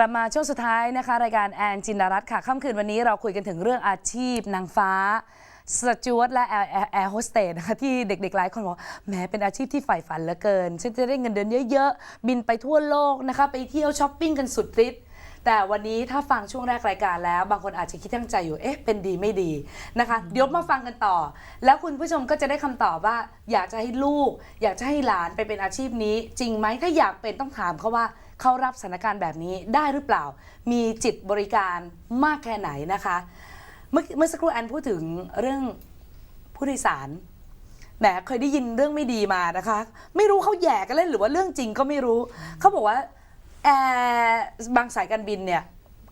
กลับมาช่วงสุดท้ายนะคะ รายการแอนจินดารัตค่ะค่ำคืนวันนี้เราคุยกันถึงเรื่องอาชีพนางฟ้าสจวตและแอร์แอร์โฮสเตสนะคะที่เด็กๆหลายคนบอกแหมเป็นอาชีพที่ใฝ่ฝันเหลือเกินฉันจะได้เงินเดือนเยอะๆ บินไปทั่วโลกนะคะ ไปเที่ยวช้อปปิ้งกันสุดฤทธิ์แต่วันนี้ถ้าฟังช่วงแรกรายการแล้ว บางคนอาจจะคิดทั้งใจอยู่ เอ๊ะ เป็นดีไม่ดีนะคะ เดี๋ยวมาฟังกันต่อ แล้วคุณผู้ชมก็จะได้คำตอบว่า อยากจะให้ลูก อยากจะให้หลานไปเป็นอาชีพนี้ จริงไหมถ้าอยากเป็นต้องถามเขาว่า เขารับสถานการณ์แบบนี้ได้หรือเปล่า มีจิตบริการมากแค่ไหนนะคะ เมื่อเมื่อสักครู่แอนพูดถึงเรื่องผู้โดยสารแหมเคยได้ยินเรื่องไม่ดีมานะคะ ไม่รู้เขาแย่กันเล่นหรือว่าเรื่องจริงก็ไม่รู้ เขาบอกว่าแอร์บางสายการบินเนี่ย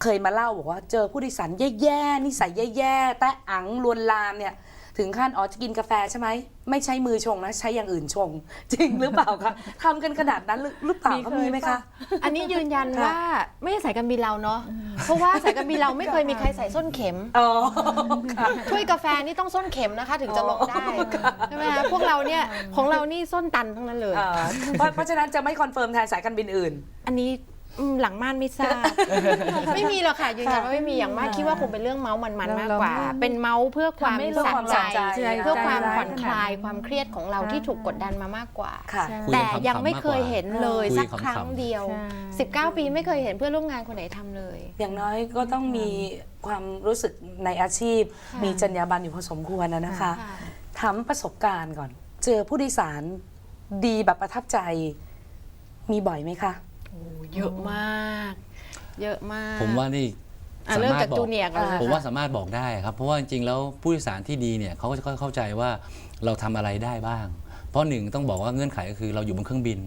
เคยมาเล่าบอกว่าเจอผู้โดยสารแย่ๆนิสัยแย่ๆแต่อังลวนลามเนี่ย ถึงขั้นอ๋อจะกินกาแฟใช่ไหมไม่ใช้มือชงนะ ใช้อย่างอื่นชง จริงหรือเปล่าคะทำกันขนาดนั้นหรือหรือเปล่ามีเขาเคยมีไหมคะ อันนี้ยืนยันค่ะ ว่าไม่ใช่สายการบินเราเนาะเพราะว่าสายการบินเราไม่เคยมีใครใส่ส้นเข็ม อ๋อค่ะ ถ้วยกาแฟนี่ต้องส้นเข็มนะคะ ถึงจะลงได้ใช่ไหมคะพวกเราเนี่ยของเรานี่ส้นตันทั้งนั้นเลย เอ่อเพราะเพราะฉะนั้นจะไม่คอนเฟิร์มแทนสายการบินอื่น อันนี้ อืมหลังม่านไม่ทราบ ไม่มีหรอกค่ะยืนยันว่าไม่มีอย่างมากคิดว่าคงเป็นเรื่องเมาส์มันๆมากกว่าเราไม่เป็นเมาส์เพื่อความทำให้สะความใจสะใจเพื่อความใจร้ายผ่อนคลายขนาดนั้นความเครียดของเราค่ะที่ถูกกดดันมามากกว่า ค่ะใช่คุยแต่กันขำๆยังไม่เคยเห็นเลยคุยสักขำๆครั้งเดียว ใช่ 19 ปีไม่เคยเห็นเพื่อนร่วมงานคนไหนทำเลย อย่างน้อยก็ต้องมีความรู้สึกในอาชีพมีจรรยาบรรณอยู่พอสมควรนะนะคะถามประสบการณ์ก่อน เจอผู้โดยสารดีแบบประทับใจ มีบ่อยไหมคะ เยอะมาก เยอะมากผมว่านี่อะสาเริ่มมารถจากบอกจูเนียร์กันเลยผมว่าสามารถบอกได้ครับ เพราะว่าจริงๆแล้วผู้โดยสารที่ดีเนี่ยเขาก็จะเข้าใจว่าเราทำอะไรได้บ้าง เพราะหนึ่งต้องบอกว่าเงื่อนไขก็คือเราอยู่บนเครื่องบิน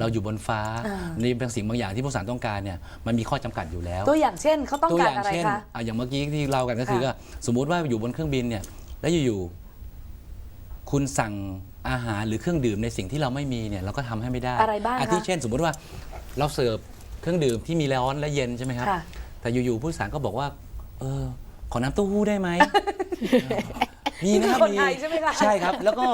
เราอยู่บนฟ้าอ่าในบางสิ่งบางอย่างที่ผู้โดยสารต้องการเนี่ยมันมีข้อจำกัดอยู่แล้ว ตัวอย่างเช่นเขาต้องตัวกาอรย่างอะไรเช่นคะ อะอย่างเมื่อกี้ที่เรากันก็คือค่ะ ว่าสมมุติว่าอยู่บนเครื่องบินเนี่ย แล้วอยู่ๆคุณสั่งอาหารหรือเครื่องดื่มในสิ่งที่เราไม่มีเนี่ยเราก็ทำให้ไม่ได้อะไรบ้างคะอาทิเช่น สมมุติว่า เราเสิร์ฟเครื่องดื่มที่มีร้อนและเย็นใช่ไหมครับ ค่ะ แต่อยู่ๆผู้โดยสารก็บอกว่า เออ ขอน้ำเต้าหู้ได้ไหม มีนะครับคนมีไทยใช่ไหมคะใช่ครับ แล้วก็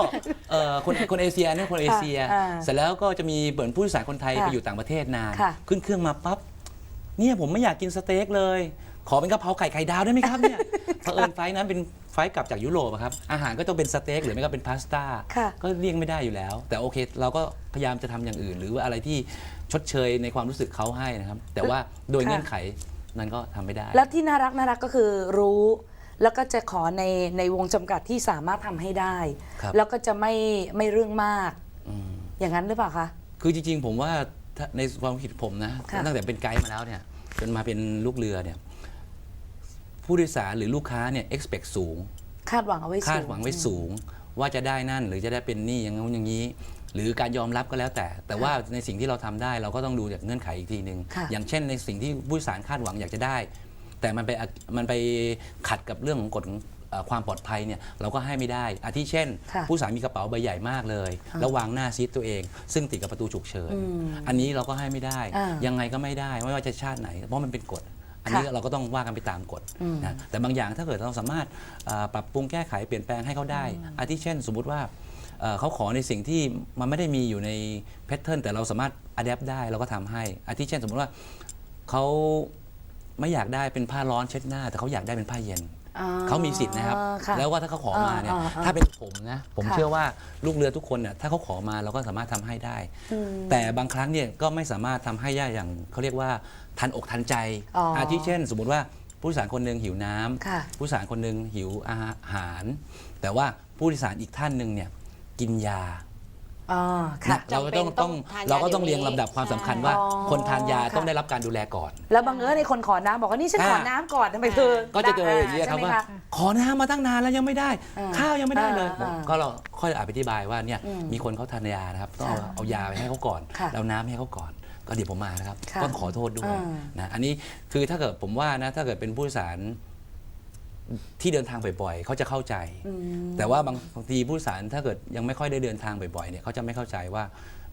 เอ่อคนคนเอเชียเนี่ยคนเอเชีย อ่าเสร็จแล้วก็จะมีเหมือนผู้โดยสารคนไทยค่ะไปอยู่ต่างประเทศนาน ค่ะ ขึ้นเครื่องมาปั๊บ เนี่ยผมไม่อยากกินสเต็กเลย ขอเป็นกะเพราไข่ไข่ดาวได้ไหมครับเนี่ยเผอิญไฟล์นั้นเป็น ไฟล์กลับจากยุโรปอะครับอาหารก็ต้องเป็นสเต็กหรือไม่ก็เป็นพาสต้าค่ะ ก็เลี่ยงไม่ได้อยู่แล้ว แต่โอเค เราก็พยายามจะทำอย่างอื่น หรือว่าอะไรที่ชดเชยในความรู้สึกเขาให้นะครับ แต่ว่าโดยค่ะ เงื่อนไขนั้นก็ทำไม่ได้ แล้วที่น่ารักน่ารักก็คือรู้ แล้วก็จะขอในในวงจำกัดที่สามารถทำให้ได้ ครับ แล้วก็จะไม่ไม่เรื่องมาก อืม อย่างนั้นหรือเปล่าคะ คือจริงๆ ผมว่าถ้าในความคิดผมนะ ค่ะตั้งแต่เป็นไกด์มาแล้วเนี่ยจนมาเป็นลูกเรือเนี่ย ผู้โดยสารหรือลูกค้าเนี่ย expect สูง คาดหวังเอาไว้สูงคาดหวังไว้สูง ว่าจะได้นั่นหรือจะได้เป็นนี่อย่างงู้นอย่างนี้ หรือการยอมรับก็แล้วแต่ แต่ว่าในสิ่งที่เราทำได้เราก็ต้องดูจากเงื่อนไขอีกทีหนึ่งค่ะอย่างเช่นในสิ่งที่ผู้โดยสารคาดหวังอยากจะได้ แต่มันไปมันไปขัดกับเรื่องของกฎเอ่อความปลอดภัยเนี่ยเราก็ให้ไม่ได้อาทิเช่น ค่ะผู้โดยสารมีกระเป๋าใบใหญ่มากเลย แล้ววางหน้าซีทตัวเอง ซึ่งติดกับประตูฉุกเฉินอืมอันนี้เราก็ให้ไม่ได้ อ่ายั ยังไงก็ไม่ได้ไม่ว่าจะชาติไหนเพราะมันเป็นกฎ อันนี้ค่ะเราก็ต้องว่ากันไปตามกฎอืมนะแต่บางอย่างถ้าเกิดเราสามารถเอ่อปรับปรุงแก้ไขเปลี่ยนแปลงให้เขาได้อาทิเช่น สมมุติว่าเอ่อเขาขอในสิ่งที่มันไม่ได้มีอยู่ในแพทเทิร์นแต่เราสามารถอัดแอปได้เราก็ทำให้อาทิเช่น สมมุติว่าเขาไม่อยากได้เป็นผ้าร้อนเช็ดหน้า แต่เขาอยากได้เป็นผ้าเย็นอ๋อ เขามีสิทธิ์นะครับ ค่ะแล้วว่าถ้าเขาขอมาเนี่ยอ่าอ่าอ่าถ้าเป็นผมนะ ผมค่ะ เชื่อว่าลูกเรือทุกคนเนี่ยถ้าเขาขอมาเราก็สามารถทำให้ได้ อืม แต่บางครั้งเนี่ยก็ไม่สามารถทำให้ได้อย่างเขาเรียกว่าทันอกทันใจอ๋อออาทิเช่น สมมุติว่าผู้โดยสารคนหนึ่งหิวน้ำค่ะผู้โดยสารคนหนึ่งหิวอาหาร แต่ว่าผู้โดยสารอีกท่านหนึ่งเนี่ยกินยา อ๋อค่ะ นะเราก็ต้องจำเป็นต้ต้อองงทานยาเราก็ต้องเดี๋เรียยงวนี้ลำดับความสำคัญใช่ว่า อ๋อคนทานยาค่ะ ต้องได้รับการดูแลก่อน แล้วบังเอิญในคนขอน้ำบอกว่านี่ฉันอ่า ขอน้ำก่อนทำไมเธอก็จะเจออย่างนี้ยใช่ครับไหม ว่า ขอน้ำมาตั้งนานแล้วยังไม่ได้ อ่าข้าวยังไม่ได้เลยอ่าผมก็เราค่อยอธิบายว่าเนี่ยอืมมีคนเขาทานยานะครับต้องเอาค่ะเอายาไปให้เขาก่อนค่ะแล้วน้ำให้เขาก่อน ก็เดี๋ยวผมมานะครับค่ะต้องขอโทษด้วยอ่านะอันนี้คือถ้าเกิดผมว่านะถ้าเกิดเป็นผู้โดยสาร ที่เดินทางบ่อยๆเขาจะเข้าใจอืมแต่ว่าบางบางทีผู้โดยสารถ้าเกิดยังไม่ค่อยได้เดินทางบ่อยๆเนี่ยเขาจะไม่เข้าใจว่า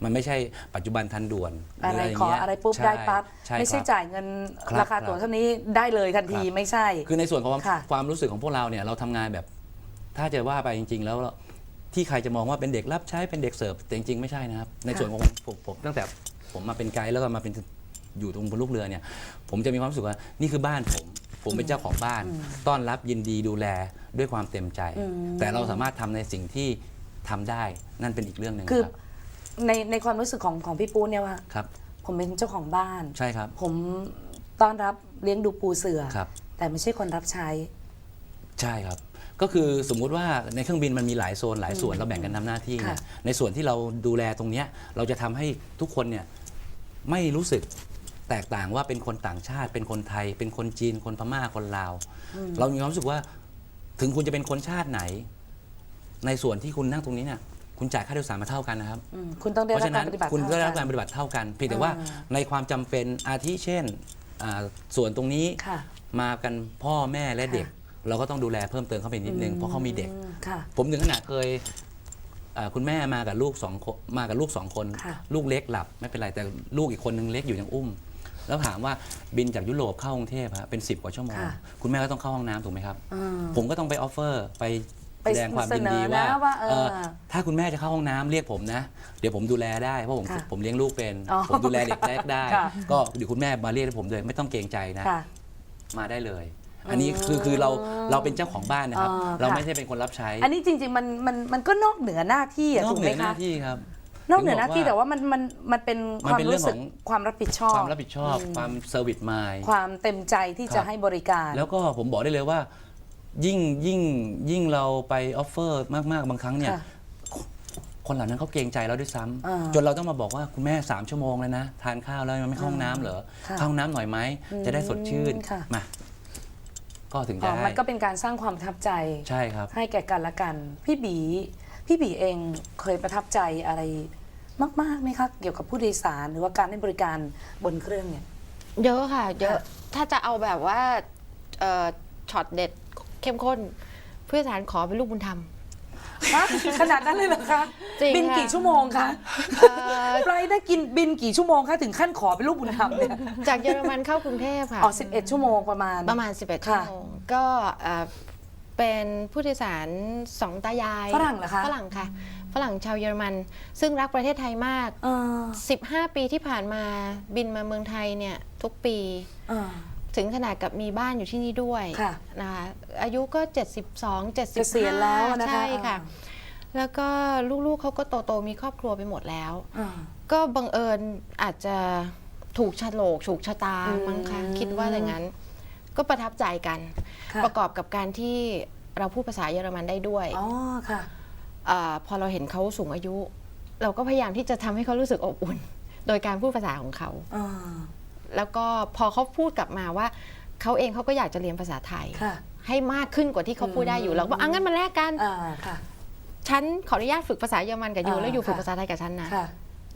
มันไม่ใช่ปัจจุบันทันด่วนหอะไรย่างขอเงี้ยอะไรปุ๊บใช่ได้ปั๊บใช่ไม่ใช่ครับจ่ายเงินครับราคาตั๋วเท่านี้ได้เลยทันทีครับไม่ใช่ คือในส่วนของความค่ะความรู้สึกของพวกเราเนี่ยเราทำงานแบบ ถ้าจะว่าไปจริง ๆ แล้วที่ใครจะมองว่าเป็นเด็กรับใช้เป็นเด็กเสิร์ฟแต่จริงๆไม่ใช่นะครับ ในส่วนของผมผมตั้งแต่ผมมาเป็นไกด์แล้วก็มาเป็นอยู่ตรงบนลูกเรือเนี่ย ผมจะมีความรู้สึกว่านี่คือบ้านผม ผมเป็นเจ้าของบ้าน ต้อนรับยินดีดูแลด้วยความเต็มใจ แต่เราสามารถทำในสิ่งที่ทำได้นั่นเป็นอีกเรื่องหนึ่งคือครับในในความรู้สึกของของพี่ปูเนี่ยว่าครับ ผมเป็นเจ้าของบ้านใช่ครับ ผมต้อนรับเลี้ยงดูปูเสือครับแต่ไม่ใช่คนรับใช้ ใช่ครับก็คือสมมุติว่าในเครื่องบินมันมีหลายโซนหลายส่วนเราแบ่งกันทำหน้าที่เนี่ยค่ะในส่วนที่เราดูแลตรงเนี้ยเราจะทำให้ทุกคนเนี่ยไม่รู้สึก แตกต่างว่าเป็นคนต่างชาติ เป็นคนไทย เป็นคนจีน คนพม่า คนลาว เรามีความรู้สึกว่า ถึงคุณจะเป็นคนชาติไหน ในส่วนที่คุณนั่งตรงนี้เนี่ยคุณจ่ายค่าโดยสารมาเท่ากันนะครับ อืมคุณต้องได้เพราะรับฉะกานั้รนปฏิบัติคุณก็ได้รับเท่การปฏิบัติเท่ากันเพียงแต่ว่าอ่าในความจำเป็นอาทิเช่นอ่าส่วนตรงนี้ ค่ะ มากันพ่อแม่และเด็ก ค่ะเราก็ต้องดูแลเพิ่มเติมเข้าไปนิดนึงเพราะเขามีเด็ก อืมค่ะ ผมถึงขนาดเคยอ่าคุณแม่มากับลูกสองคนมากับลูกสองคน ค่ะ ลูกเล็กหลับไม่เป็นไรแต่ลูกอีกคนนึงเล็กอยู่ยังอุ้ม แล้วถามว่าบินจากยุโรปเข้ากรุงเทพฮะเป็น 10 กว่าชั่วโมง ค่ะคุณแม่ก็ต้องเข้าห้องน้ำถูกไหมครับ อืม ผมก็ต้องไปออฟเฟอร์ไปไปแสดงความยินดีเสนอว่านะว่าเออเออถ้าคุณแม่จะเข้าห้องน้ำเรียกผมนะ เดี๋ยวผมดูแลได้เพราะผมค่ะผมเลี้ยงลูกเป็น อ๋อผมดูแลเด็กแรกได้ ค่ะ ก็เดี๋ยวคุณแม่มาเรียกให้ผมเลยไม่ต้องเกรงใจนะ ค่ะ มาได้เลย อันนี้คือคือเราเราเป็นเจ้าของบ้านนะครับ อ๋อเราค่ะ ไม่ใช่เป็นคนรับใช้อันนี้จริง ๆ มันมันมันก็นอกเหนือหน้าที่อะนอถูกกเหไหมนือหน้าคะที่ครับ นอกเหนือหน้าที่ถึงบแต่กว่ามันมันมันเป็นมันความเป็นเรื่รู้องสึกของ ความรับผิดชอบ ความรับผิดชอบความเซอร์วิสมาย ความเต็มใจที่ครัจะบ ให้บริการ แล้วก็ผมบอกได้เลยว่า ยิ่งยิ่งยิ่งเราไปออฟเฟอร์มาก ๆ บางครั้งเนี่ย ค่ะคนเหล่านั้นเขาเกรงใจเราด้วยซ้ำอ่าจนเราต้องมาบอกว่าคุณแม่ 3 ชั่วโมงแล้วนะ ทานข้าวแล้วยังไม่เข้าห้องน้ำเหรอค่ะเข้าห้องน้ำหน่อยไหม จะได้สดชื่นค่ะ มาก็ถึงอ๋จะอให้มันก็เป็นการสร้างความประทับใจ ใช่ครับ ให้แก่กันและกัน พี่บี พี่บีเองเคยประทับใจอะไรมากๆไหมคะเกี่ยวกับผู้โดยสารหรือว่าการให้บริการบนเครื่องเนี่ย เยอะค่ะ เยอะค่ะถ้าจะเอาแบบว่าเอ่อช็อตเด็ดเข้มข้นผู้โดยสารขอเป็นลูกบุญธรรม ฮะขนาดนั้นเลยเหรอคะ จริงบินค่ะ กี่ชั่วโมงคะเอ่อไฟลท์ได้กินบินกี่ชั่วโมงคะถึงขั้นขอเป็นลูกบุญธรรมเนี่ยจากเยอรมันเข้ากรุงเทพค่ะ อ๋อ11 ชั่วโมงประมาณ ประมาณ 11ชั่วค่ะ โมงก็เอ่อ เป็นผู้โดยสารสองตายายฝรั่งเหรอคะ ฝรั่งค่ะ ฝรั่งชาวเยอรมัน ซึ่งรักประเทศไทยมาก เออ15 ปีที่ผ่านมาบินมาเมืองไทยเนี่ยทุกปี เออ ถึงขนาดกับมีบ้านอยู่ที่นี่ด้วยค่ะนะคะอายุก็ 72 75เกษียณแล้วนะคะใช่ค่ะแล้วก็ลูกๆเขาก็โตๆมีครอบครัวไปหมดแล้วอ่าก็บังเอิญอาจจะถูกฉลกถูกชะตาอืม มั้งคะคิดว่าอย่างนั้น ก็ประทับใจกัน ค่ะประกอบกับการที่เราพูดภาษาเยอรมันได้ด้วยอ๋อค่ะอาพอเราเห็นเขาสูงอายุ เราก็พยายามที่จะทำให้เขารู้สึกอบอุ่น โดยการพูดภาษาของเขา อ่าแล้วก็พอเขาพูดกลับมาว่าเขาเองเขาก็อยากจะเรียนภาษาไทย ค่ะ ให้มากขึ้นกว่าที่เขาพูดได้อยู่เราก็บอกอะงั้นมาแลกกัน อ่าค่ะ ฉันขออนุญาตฝึกภาษาเยอรมันกับยูอ่าแล้วอยู่ฝึกค่ะ ภาษาไทยกับฉันนะค่ะ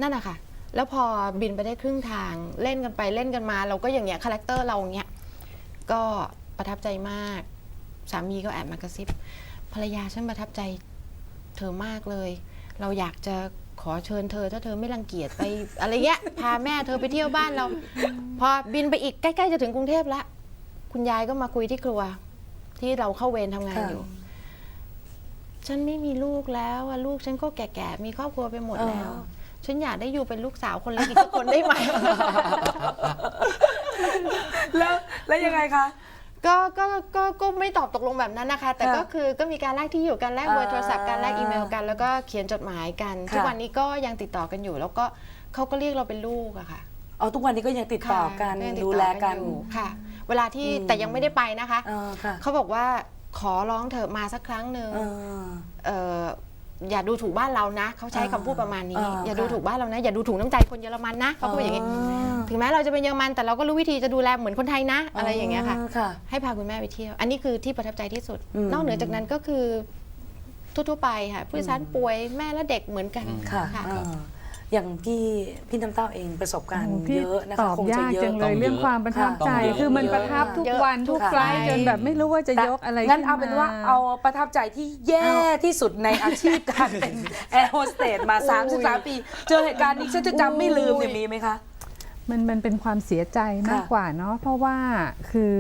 นั่นแหะค่ะแล้วพอบินไปได้ครึ่งทางเล่นกันไปเล่นกันมา เราก็อย่างเงี้ยคาแรคเตอร์เราอย่างเงี้ย ก็ประทับใจมาก สามีก็แอบมากระซิบภรรยาฉันประทับใจเธอมากเลย เราอยากจะขอเชิญเธอถ้าเธอไม่รังเกียจไป อะไรเงี้ยพาแม่เธอไปเที่ยวบ้านเรา พอบินไปอีกใกล้ๆจะถึงกรุงเทพแล้วคุณยายก็มาคุยที่ครัว ที่เราเข้าเวรทำงานค่ะอยู่ ฉันไม่มีลูกแล้วอะลูกฉันก็แก่ๆมีครอบครัวไปหมดแล้วอ่าฉันอยากได้อยู่เป็นลูกสาวคนเล็กอีกสักคนได้ไหม แล้วแล้วยังไงคะ ก็ก็ก็ก็ไม่ตอบตกลงแบบนั้นนะคะ แต่ค่ะก็คือก็มีการแลกที่อยู่กันแลกเบอร์อ่าโทรศัพท์กันแลกอีเมลกัน แล้วก็เขียนจดหมายกันค่ะทุกวันนี้ก็ยังติดต่อกันอยู่ แล้วก็เขาก็เรียกเราเป็นลูกอะค่ะอ๋อทุกวันนี้ก็ยังติดต่อกันค่ะยังติดูแลกัน อยู่ค่ะ เวลาที่อืม แต่ยังไม่ได้ไปนะคะ เออค่ะเขาบอกว่าขอร้องเถอะมาสักครั้งหนึ่งเออ เอ่ออย่าดูถูกบ้านเรานะเขาใช้อ่าคำพูดประมาณนี้ อ่าอย่าดูค่ะ ถูกบ้านเรานะ อย่าดูถูกน้ำใจคนเยอรมันนะเขาพูดอย่างนี้อ๋อ ถึงแม้เราจะเป็นเยอรมัน แต่เราก็รู้วิธีจะดูแลเหมือนคนไทยนะ อะไรอย่างเงี้ยค่ะ ค่ะ ให้พาคุณแม่ไปเที่ยว อันนี้คือที่ประทับใจที่สุด อืม นอกเหนือจากนั้นก็คือทั่วๆไปค่ะผู้โดยสารป่วยแม่และเด็กเหมือนกัน ค่ะค่ะเอออย่างพี่พี่น้ำเต้าเองประสบการณ์โอ้พี่เยอะนะตคะอบคงจะยากเยอะ จังเลยต้องเยอะเรื่องความประทับใจ ต้องเยอะ คือมันประทับทุกเยอะ วันทุกค่ะ ไฟล์จนแบบไม่รู้ว่าจะยกอะไรงั้นขึ้เอาเป็นว่ามาเอาประทับใจที่แย่ที่สุดในอาชีพการเป็นแอร์โฮสเตสมา 33 ปี เจอเหตุการณ์นี้ฉันจะจำไม่ลืมเนี่ยมีไหมคะ มันมันเป็นความเสียใจมากค่ะกว่าเนาะเพราะว่าคือ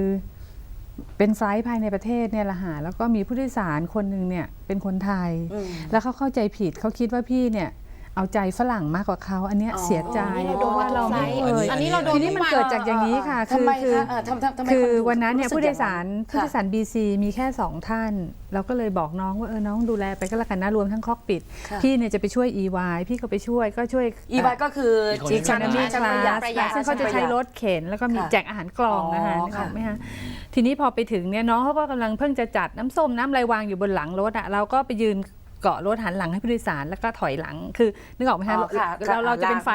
เป็นไฟล์ภายในประเทศเนี่ยแหละหาแล้วก็มีผู้โดยสารคนหนึ่งเนี่ยเป็นคนไทยอืมแล้วเขาเข้าใจผิดเขาคิดว่าพี่เนี่ย เอาใจฝรั่งมากกว่าเขาอันเนี้ยอ๋อเสียใจอันนี้เราเพโดนราะว่าเราไม่อันนี้เคยอันนี้เราโดนทีนี้มันเกิดจากอย่างนี้ค่ะทำไมคือคะเออทำทำทำไมคือคนดูวันนั้นเนี่ยรู้สึผู้กโดอยงสารผู้โดยสาร BC มีแค่ 2 ท่าน เราก็เลยบอกน้องว่าเออน้องดูแลไปก็แล้วกันนะรวมทั้งคอกปิดค่ะพี่เนี่ยจะไปช่วย EY พี่ก็ไปช่วยก็ช่วยอีไวก็คืออีชั้น economy ชั้น class ประหยัดซึ่งเขาจะใช้รถเข็นแล้วก็มีค่ะแจกอาหารกล่องนะคะอ๋อนึกออกค่ะไหมคะทีนี้พอไปถึงเนี่ยน้องเขาก็กำลังเพิ่งจะจัดน้ำส้มน้ำอะไรวางอยู่บนหลังรถอะเราก็ไปยืน เกาะรถหันหลังให้ผู้โดยสารแล้วก็ถอยหลังคือนึกออกไหมคะอ๋อค่ะเราเราจะเป็นลากฝ่าย